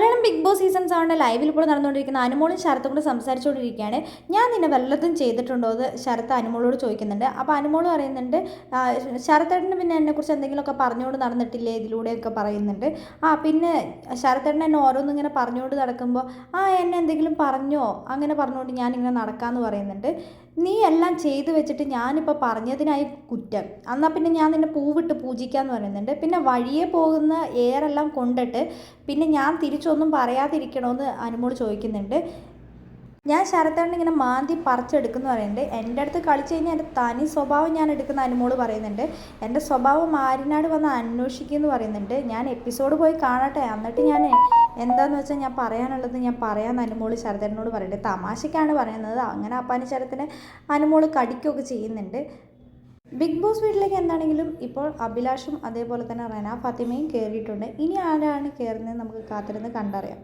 Malayalam big boss season സെവന്റെ ലൈവിൽ ഇപ്പോൾ നടന്നുകൊണ്ടിരിക്കുന്ന അനുമോളും ശരത്തും കൂടെ സംസാരിച്ചുകൊണ്ടിരിക്കുകയാണ്. ഞാൻ നിന്നെ വല്ലതും ചെയ്തിട്ടുണ്ടോ എന്ന് ശരത്ത് അനുമോളോട് ചോദിക്കുന്നുണ്ട്. അപ്പോൾ അനുമോൾ പറയുന്നുണ്ട് ശരത്തേട്ടന് പിന്നെ എന്നെക്കുറിച്ച് എന്തെങ്കിലുമൊക്കെ പറഞ്ഞുകൊണ്ട് നടന്നിട്ടില്ലേ ഇതിലൂടെയൊക്കെ പറയുന്നുണ്ട്. ആ പിന്നെ ശരത്തേട്ടൻ എന്നെ ഓരോന്നും ഇങ്ങനെ പറഞ്ഞുകൊണ്ട് നടക്കുമ്പോൾ ആ എന്നെ എന്തെങ്കിലും പറഞ്ഞോ? അങ്ങനെ പറഞ്ഞുകൊണ്ട് ഞാനിങ്ങനെ നടക്കാമെന്ന് പറയുന്നുണ്ട്. നീ എല്ലാം ചെയ്തു വെച്ചിട്ട് ഞാനിപ്പോൾ പറഞ്ഞതിനായി കുറ്റം. എന്നാൽ പിന്നെ ഞാൻ നിന്നെ പൂവിട്ട് പൂജിക്കാമെന്ന് പറയുന്നുണ്ട്. പിന്നെ വഴിയെ പോകുന്ന എയറെല്ലാം കൊണ്ടിട്ട് പിന്നെ ഞാൻ തിരിച്ചൊന്നും പറയാതിരിക്കണമെന്ന് അനുമോൾ ചോദിക്കുന്നുണ്ട്. ഞാൻ ശരത്തേണ്ട ഇങ്ങനെ മാന്തി പറിച്ചെടുക്കുന്നു പറയുന്നുണ്ട്. എന്റെ അടുത്ത് കളിച്ച് കഴിഞ്ഞാൽ എന്റെ തനി സ്വഭാവം ഞാൻ എടുക്കുന്ന അനുമോൾ പറയുന്നുണ്ട്. എന്റെ സ്വഭാവം ആരിനാട് വന്ന് അന്വേഷിക്കുമെന്ന് പറയുന്നുണ്ട്. ഞാൻ എപ്പിസോഡ് പോയി കാണട്ടെ. എന്നിട്ട് ഞാൻ എന്താന്ന് വെച്ചാൽ ഞാൻ പറയാനുള്ളത് ഞാൻ പറയാൻ അനുമോൾ ശരതനോട് പറയുന്നുണ്ട്. തമാശയ്ക്കാണ് പറയുന്നത്. അങ്ങനെ അപ്പാനി ശരത്തിനെ അനുമോൾ കടിക്കുകയൊക്കെ ചെയ്യുന്നുണ്ട്. ബിഗ് ബോസ് വീട്ടിലേക്ക് എന്താണെങ്കിലും ഇപ്പോൾ അഭിലാഷും അതേപോലെ തന്നെ റെന ഫാത്തിമയും കയറിയിട്ടുണ്ട്. ഇനി ആരാണ് കയറുന്നത് നമുക്ക് കാത്തിരുന്ന് കണ്ടറിയാം.